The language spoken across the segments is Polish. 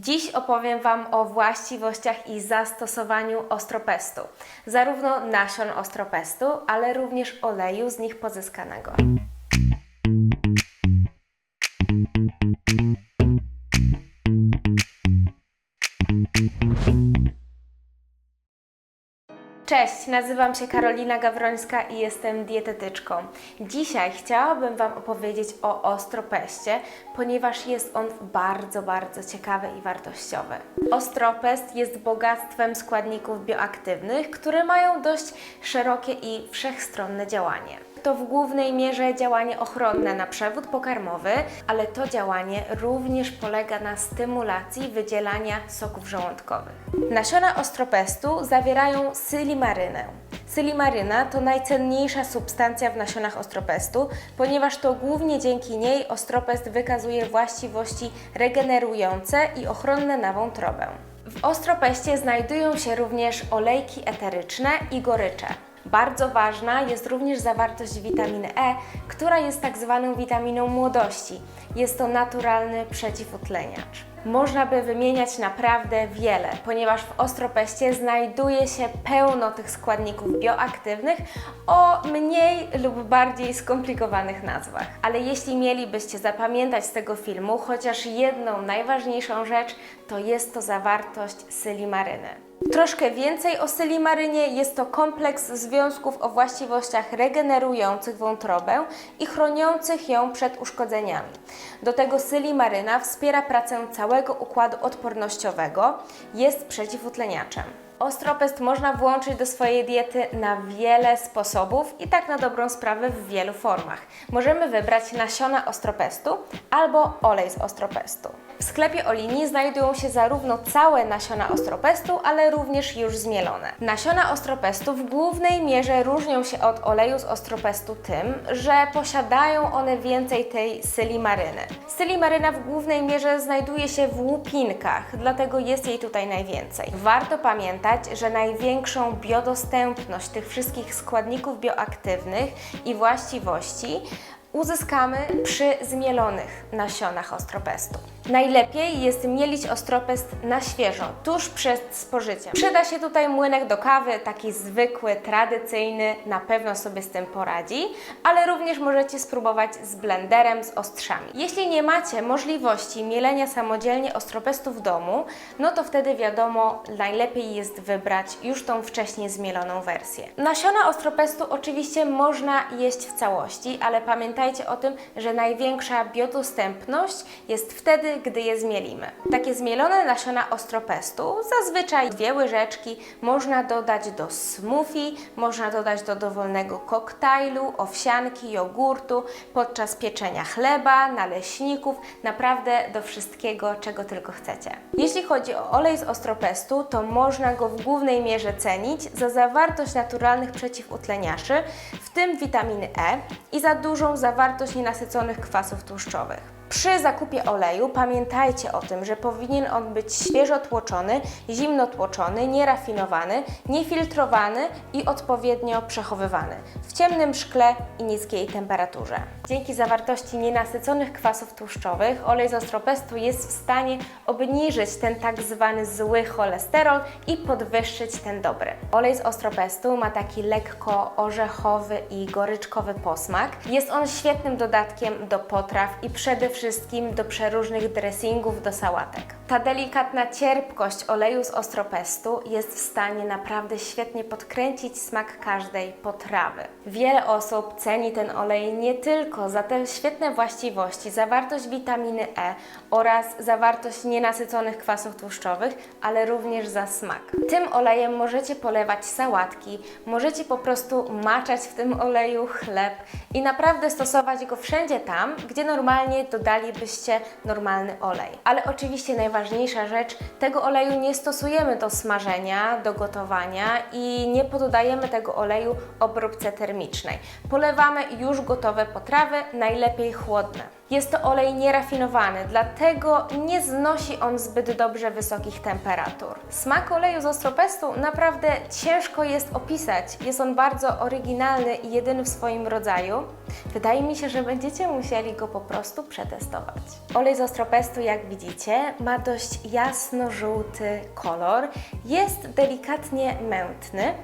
Dziś opowiem Wam o właściwościach i zastosowaniu ostropestu, zarówno nasion ostropestu, ale również oleju z nich pozyskanego. Cześć, nazywam się Karolina Gawrońska i jestem dietetyczką. Dzisiaj chciałabym Wam opowiedzieć o ostropeście, ponieważ jest on bardzo, bardzo ciekawy i wartościowy. Ostropest jest bogactwem składników bioaktywnych, które mają dość szerokie i wszechstronne działanie. To w głównej mierze działanie ochronne na przewód pokarmowy, ale to działanie również polega na stymulacji wydzielania soków żołądkowych. Nasiona ostropestu zawierają sylimarynę. Sylimaryna to najcenniejsza substancja w nasionach ostropestu, ponieważ to głównie dzięki niej ostropest wykazuje właściwości regenerujące i ochronne na wątrobę. W ostropeście znajdują się również olejki eteryczne i gorycze. Bardzo ważna jest również zawartość witaminy E, która jest tak zwaną witaminą młodości. Jest to naturalny przeciwutleniacz. Można by wymieniać naprawdę wiele, ponieważ w ostropeście znajduje się pełno tych składników bioaktywnych o mniej lub bardziej skomplikowanych nazwach. Ale jeśli mielibyście zapamiętać z tego filmu chociaż jedną najważniejszą rzecz, to jest to zawartość sylimaryny. Troszkę więcej o sylimarynie jest to kompleks związków o właściwościach regenerujących wątrobę i chroniących ją przed uszkodzeniami. Do tego sylimaryna wspiera pracę całego układu odpornościowego, jest przeciwutleniaczem. Ostropest można włączyć do swojej diety na wiele sposobów i tak na dobrą sprawę w wielu formach. Możemy wybrać nasiona ostropestu albo olej z ostropestu. W sklepie Olini znajdują się zarówno całe nasiona ostropestu, ale również już zmielone. Nasiona ostropestu w głównej mierze różnią się od oleju z ostropestu tym, że posiadają one więcej tej sylimaryny. Sylimaryna w głównej mierze znajduje się w łupinkach, dlatego jest jej tutaj najwięcej. Warto pamiętać, że największą biodostępność tych wszystkich składników bioaktywnych i właściwości uzyskamy przy zmielonych nasionach ostropestu. Najlepiej jest mielić ostropest na świeżo, tuż przed spożyciem. Przyda się tutaj młynek do kawy, taki zwykły, tradycyjny, na pewno sobie z tym poradzi, ale również możecie spróbować z blenderem, z ostrzami. Jeśli nie macie możliwości mielenia samodzielnie ostropestu w domu, no to wtedy wiadomo, najlepiej jest wybrać już tą wcześniej zmieloną wersję. Nasiona ostropestu oczywiście można jeść w całości, ale pamiętajcie o tym, że największa biodostępność jest wtedy, gdy je zmielimy. Takie zmielone nasiona ostropestu, zazwyczaj dwie łyżeczki, można dodać do smoothie, można dodać do dowolnego koktajlu, owsianki, jogurtu, podczas pieczenia chleba, naleśników, naprawdę do wszystkiego, czego tylko chcecie. Jeśli chodzi o olej z ostropestu, to można go w głównej mierze cenić za zawartość naturalnych przeciwutleniarzy, w tym witaminy E i za dużą zawartość nienasyconych kwasów tłuszczowych. Przy zakupie oleju pamiętajcie o tym, że powinien on być świeżo tłoczony, zimno tłoczony, nierafinowany, niefiltrowany i odpowiednio przechowywany w ciemnym szkle i niskiej temperaturze. Dzięki zawartości nienasyconych kwasów tłuszczowych olej z ostropestu jest w stanie obniżyć ten tak zwany zły cholesterol i podwyższyć ten dobry. Olej z ostropestu ma taki lekko orzechowy i goryczkowy posmak. Jest on świetnym dodatkiem do potraw i przede wszystkim wszystkim do przeróżnych dressingów, do sałatek. Ta delikatna cierpkość oleju z ostropestu jest w stanie naprawdę świetnie podkręcić smak każdej potrawy. Wiele osób ceni ten olej nie tylko za te świetne właściwości, zawartość witaminy E oraz zawartość nienasyconych kwasów tłuszczowych, ale również za smak. Tym olejem możecie polewać sałatki, możecie po prostu maczać w tym oleju chleb i naprawdę stosować go wszędzie tam, gdzie normalnie dodalibyście normalny olej. Ale oczywiście najważniejsza rzecz, tego oleju nie stosujemy do smażenia, do gotowania i nie poddajemy tego oleju obróbce termicznej. Polewamy już gotowe potrawy, najlepiej chłodne. Jest to olej nierafinowany, dlatego nie znosi on zbyt dobrze wysokich temperatur. Smak oleju z ostropestu naprawdę ciężko jest opisać. Jest on bardzo oryginalny i jedyny w swoim rodzaju. Wydaje mi się, że będziecie musieli go po prostu przetestować. Olej z ostropestu, jak widzicie, ma dość jasno-żółty kolor. Jest delikatnie mętny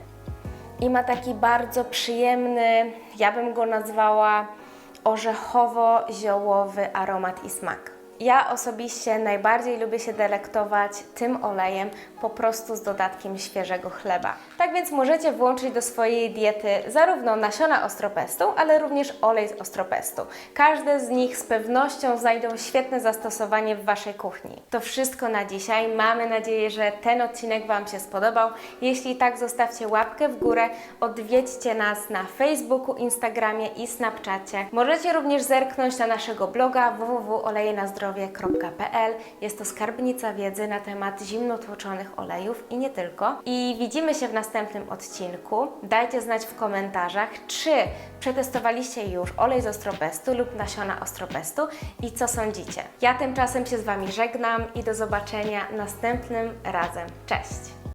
i ma taki bardzo przyjemny, ja bym go nazwała orzechowo-ziołowy aromat i smak. Ja osobiście najbardziej lubię się delektować tym olejem po prostu z dodatkiem świeżego chleba. Tak więc możecie włączyć do swojej diety zarówno nasiona ostropestu, ale również olej z ostropestu. Każde z nich z pewnością znajdą świetne zastosowanie w Waszej kuchni. To wszystko na dzisiaj. Mamy nadzieję, że ten odcinek Wam się spodobał. Jeśli tak, zostawcie łapkę w górę, odwiedźcie nas na Facebooku, Instagramie i Snapchacie. Możecie również zerknąć na naszego bloga www.olejenazdrowie.pl. Jest to skarbnica wiedzy na temat zimnotłoczonych olejów i nie tylko. I widzimy się w następnym odcinku. Dajcie znać w komentarzach, czy przetestowaliście już olej z ostropestu lub nasiona ostropestu i co sądzicie. Ja tymczasem się z Wami żegnam i do zobaczenia następnym razem. Cześć!